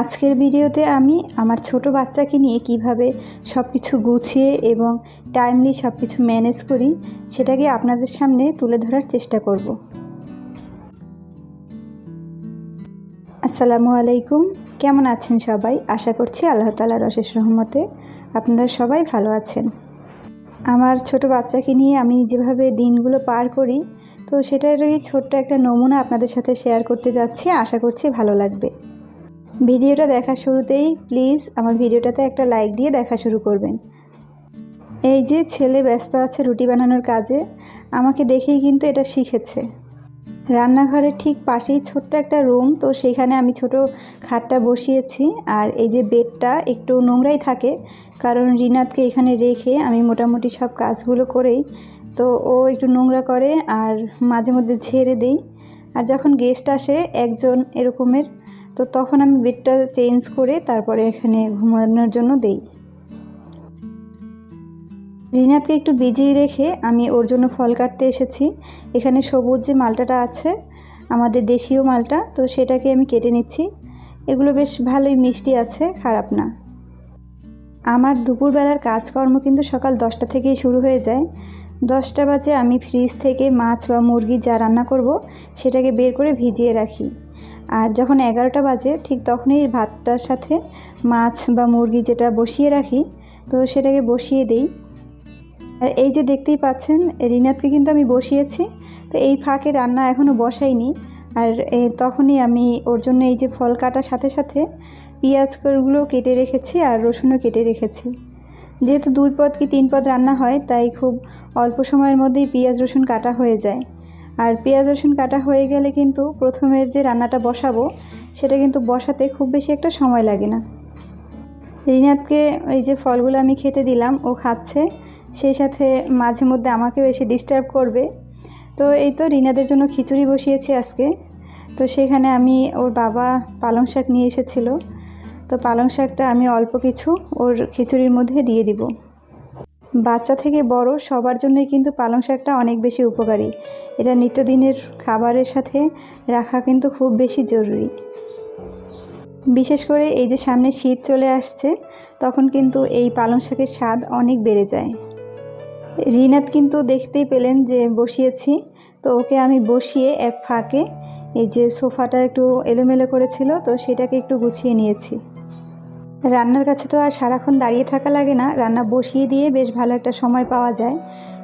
আজকের ভিডিওতে আমি আমার ছোট বাচ্চাকে নিয়ে কীভাবে সব কিছু গুছিয়ে এবং টাইমলি সব কিছু ম্যানেজ করি, সেটাকে আপনাদের সামনে তুলে ধরার চেষ্টা করব। আসসালামু আলাইকুম। কেমন আছেন সবাই? আশা করছি আল্লাহ তালার অশেষ রহমতে আপনারা সবাই ভালো আছেন। আমার ছোট বাচ্চাকে নিয়ে আমি যেভাবে দিনগুলো পার করি, তো সেটারই ছোট্ট একটা নমুনা আপনাদের সাথে শেয়ার করতে যাচ্ছি। আশা করছি ভালো লাগবে। ভিডিওটা দেখা শুরুতেই প্লিজ আমার ভিডিওটাতে একটা লাইক দিয়ে দেখা শুরু করবেন। এই যে ছেলে ব্যস্ত আছে রুটি বানানোর কাজে, আমাকে দেখেই কিন্তু এটা শিখেছে। রান্নাঘরের ঠিক পাশেই ছোট্ট একটা রুম, তো সেখানে আমি ছোট খাটটা বসিয়েছি আর এই যে বেডটা একটু নোংরাই থাকে, কারণ রিনাতকে এখানে রেখে আমি মোটামুটি সব কাজগুলো করেই, তো ও একটু নোংরা করে আর মাঝে মধ্যে ঝেড়ে দেই। আর যখন গেস্ট আসে, একজন এরকমের তো তখন আমি বেডটা চেঞ্জ করে তারপরে এখানে ঘুমানোর জন্য দেই। রিনাতকে একটু বিজিয়ে রেখে আমি ওর জন্য ফল কাটতে এসেছি। এখানে সবুজ যে মালটাটা আছে, আমাদের দেশীয় মালটা, তো সেটাকে আমি কেটে নিচ্ছি। এগুলো বেশ ভালোই মিষ্টি আছে, খারাপ না। আমার দুপুরবেলার কাজকর্ম কিন্তু সকাল দশটা থেকেই শুরু হয়ে যায়। দশটা বাজে আমি ফ্রিজ থেকে মাছ বা মুরগি যা রান্না করব, সেটাকে বের করে ভিজিয়ে রাখি। আর যখন এগারোটা বাজে, ঠিক তখনই ভাতটার সাথে মাছ বা মুরগি যেটা বসিয়ে রাখি, তো সেটাকে বসিয়ে দিই। আর এই যে দেখতেই পাচ্ছেন, রিনাতকে কিন্তু আমি বসিয়েছি, তো এই ফাঁকে রান্না এখনও বসাইনি। আর তখনই আমি ওর জন্য এই যে ফল কাটার সাথে সাথে পেঁয়াজগুলো কেটে রেখেছি আর রসুনও কেটে রেখেছি। যেহেতু দুই পদ কি তিন পদ রান্না হয়, তাই খুব অল্প সময়ের মধ্যেই পেঁয়াজ রসুন কাটা হয়ে যায়। আর পেঁয়াজ, রসুন কাটা হয়ে গেলে কিন্তু প্রথমের যে রান্নাটা বসাবো, সেটা কিন্তু বসাতে খুব বেশি একটা সময় লাগে না। রিনাতকে এই যে ফলগুলো আমি খেতে দিলাম, ও খাচ্ছে। সেই সাথে মাঝে মধ্যে আমাকেও এসে ডিস্টার্ব করবে। তো এই তো রিনাদের জন্য খিচুড়ি বসিয়েছি আজকে। তো সেখানে আমি ওর বাবা পালং শাক নিয়ে এসেছিল। তো পালং শাকটা আমি অল্প কিছু ওর খিচুড়ির মধ্যে দিয়ে দিব। বাচ্চা থেকে বড় সবার জন্যই কিন্তু পালং শাকটা অনেক বেশি উপকারী। এটা নিত্যদিনের খাবারের সাথে রাখা কিন্তু খুব বেশি জরুরি। বিশেষ করে এই যে সামনে শীত চলে আসছে, তখন কিন্তু এই পালং শাকের স্বাদ অনেক বেড়ে যায়। রিনাত কিন্তু দেখতেই পেলেন যে বসিয়েছি, তো ওকে আমি বসিয়ে এক ফাঁকে এই যে সোফাটা একটু এলোমেলো করেছিল, তো সেটাকে একটু গুছিয়ে নিয়েছি। রান্নার কাছে তো আর সারাক্ষণ দাঁড়িয়ে থাকা লাগে না। রান্না বসিয়ে দিয়ে বেশ ভালো একটা সময় পাওয়া যায়।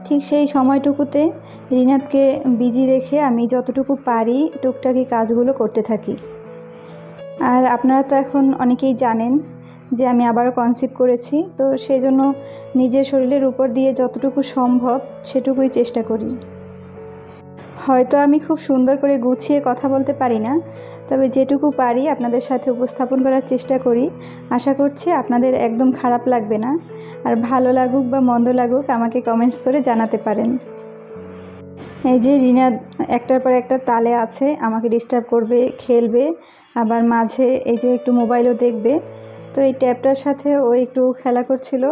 ঠিক সেই সময়টুকুতে রিনাতকে বিজি রেখে আমি যতটুকু পারি টুকটাকি কাজগুলো করতে থাকি। আর আপনারা তো এখন অনেকেই জানেন যে আমি আবারও কনসিভ করেছি, তো সেই জন্য নিজের শরীরের উপর দিয়ে যতটুকু সম্ভব সেটুকুই চেষ্টা করি। হয়তো আমি খুব সুন্দর করে গুছিয়ে কথা বলতে পারি না তবে যেটুকু পারি আপনাদের সাথে উপস্থাপন করার চেষ্টা করি। আশা করছি আপনাদের একদম খারাপ লাগবে না। আর ভালো লাগুক বা মন্দ লাগুক, আমাকে কমেন্টস করে জানাতে পারেন। এই যে রিনা একটার পর একটা তালে আছে, আমাকে ডিস্টার্ব করবে, খেলবে। আবার মাঝে এই যে একটু মোবাইলও দেখবে। তো এই ট্যাবটার সাথে ও একটু খেলা করছিল।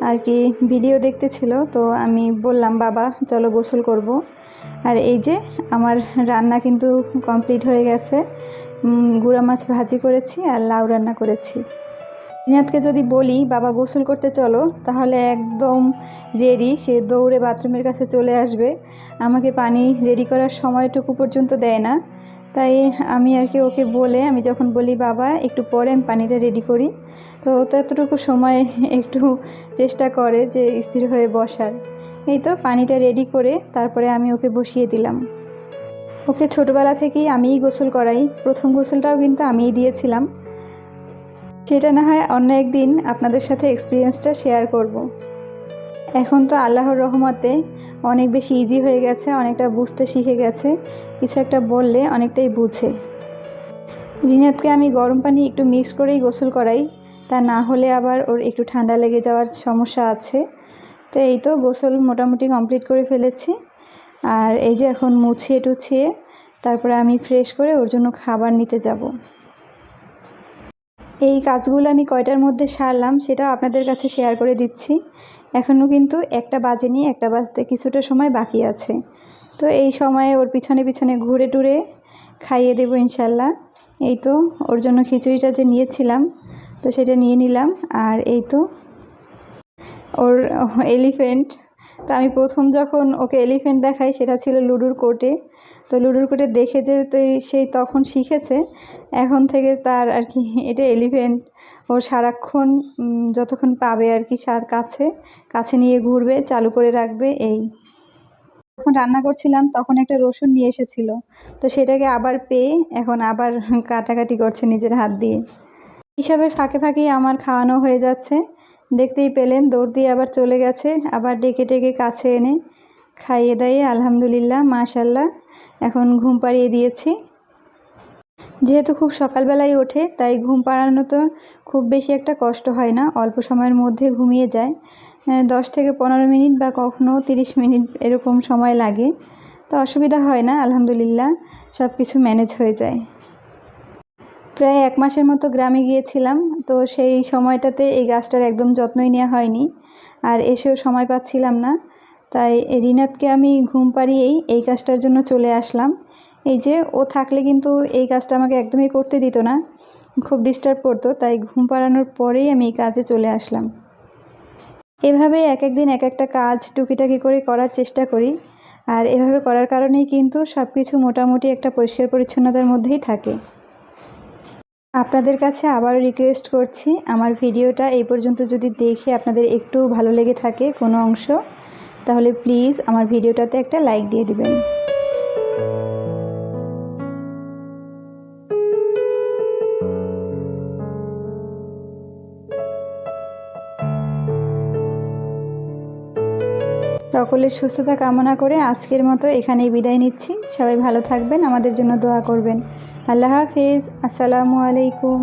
আর কি ভিডিও দেখতেছিল। তো আমি বললাম, বাবা, চলো গোসল করব। আর এই যে আমার রান্না কিন্তু কমপ্লিট হয়ে গেছে। গুঁড়া মাছ ভাজি করেছি আর লাউ রান্না করেছি। রিনাতকে যদি বলি, বাবা গোসল করতে চলো, তাহলে একদম রেডি সে দৌড়ে বাথরুমের কাছে চলে আসবে। আমাকে পানি রেডি করার সময়টুকু পর্যন্ত দেয় না। তাই আমি আর কি ওকে বলে, আমি যখন বলি, বাবা, একটু পরে আমি পানিটা রেডি করি। তো ততটুকু সময় একটু চেষ্টা করে যে স্থির হয়ে বসার। এই তো পানিটা রেডি করে তারপরে আমি ওকে বসিয়ে দিলাম। ওকে ছোটোবেলা থেকেই আমিই গোসল করাই। প্রথম গোসলটাও কিন্তু আমিই দিয়েছিলাম। সেটা না হয় অন্য একদিন আপনাদের সাথে এক্সপিরিয়েন্সটা শেয়ার করব। এখন তো আল্লাহর রহমতে অনেক বেশি ইজি হয়ে গেছে, অনেকটা বুঝতে শিখে গেছে। কিছু একটা বললে অনেকটাই বুঝে। রিনাতকে আমি গরম পানি একটু মিক্স করেই গোসল করাই। তা না হলে আবার ওর একটু ঠান্ডা লেগে যাওয়ার সমস্যা আছে। তো এই তো গোসল মোটামুটি কমপ্লিট করে ফেলেছি। আর এই যে এখন মুছিয়ে টুছিয়ে, তারপরে আমি ফ্রেশ করে ওর জন্য খাবার নিতে যাব। এই কাজগুলো আমি কয়টার মধ্যে সারলাম সেটাও আপনাদের কাছে শেয়ার করে দিচ্ছি। এখনও কিন্তু একটা বাজে নিয়ে একটা বাজতে কিছুটা সময় বাকি আছে। তো এই সময়ে ওর পিছনে পিছনে ঘুরে টুরে খাইয়ে দেবো ইনশাল্লাহ। এই তো ওর জন্য খিচুড়িটা যে নিয়েছিলাম, তো সেটা নিয়ে নিলাম। আর এই তো ওর এলিফেন্ট তো আমি প্রথম যখন ওকে এলিফেন্ট দেখাই, সেটা ছিল লুডোর কোর্টে তো লুডোর কোর্টে দেখে যে সেই তখন শিখেছে। এখন থেকে তার আর কি, এটা এলিফেন্ট ও সারাক্ষণ যতক্ষণ পাবে আর কি সার কাছে কাছে নিয়ে ঘুরবে, চালু করে রাখবে, এই। যখন রান্না করছিলাম, তখন একটা রসুন নিয়ে এসেছিল। তো সেটাকে আবার পেয়ে, এখন আবার কাটাকাটি করছে নিজের হাত দিয়ে। হিসাবের ফাঁকে ফাঁকেই আমার খাওয়ানো হয়ে যাচ্ছে। দেখতেই পেলেন দৌড় দিয়ে আবার চলে গেছে আবার ডেকে ডেকে কাছে এনে খাইয়ে দাইয়ে আলহামদুলিল্লাহ মাশাল্লাহ এখন ঘুম পাড়িয়ে দিয়েছি। যেহেতু খুব সকালবেলায় ওঠে তাই ঘুম পাড়ানো তো খুব বেশি একটা কষ্ট হয় না অল্প সময়ের মধ্যে ঘুমিয়ে যায়। আহ, দশ থেকে পনেরো মিনিট বা কখনো তিরিশ মিনিট এরকম সময় লাগে তো অসুবিধা হয় না আলহামদুলিল্লাহ সব কিছু ম্যানেজ হয়ে যায়। প্রায় এক মাসের মতো গ্রামে গিয়েছিলাম, তো সেই সময়টাতে এই গাছটার একদম যত্নই নেওয়া হয়নি আর এসেও সময় পাচ্ছিলাম না। তাই রিনাতকে আমি ঘুম পাড়িয়েই এই কাজটার জন্য চলে আসলাম। এই যে, ও থাকলে কিন্তু এই কাজটা আমাকে একদমই করতে দিত না। খুব ডিস্টার্ব করতো, তাই ঘুম পাড়ানোর পরেই আমি এই কাজে চলে আসলাম। এভাবে এক এক দিন এক একটা কাজ টুকিটাকি করে করার চেষ্টা করি। আর এভাবে করার কারণেই কিন্তু সব কিছু মোটামুটি একটা পরিষ্কার পরিচ্ছন্নতার মধ্যেই থাকে। আপনাদের কাছে আবারও রিকোয়েস্ট করছি, আমার ভিডিওটা এই পর্যন্ত যদি দেখে আপনাদের একটু ভালো লেগে থাকে কোনো অংশ, তাহলে প্লিজ আমার ভিডিওটাতে একটা লাইক দিয়ে দিবেন। সকলের সুস্থতা কামনা করে আজকের মতো এখানেই বিদায় নিচ্ছি। সবাই ভালো থাকবেন, আমাদের জন্য দোয়া করবেন। আল্লাহ হাফিজ আসসালামু আলাইকুম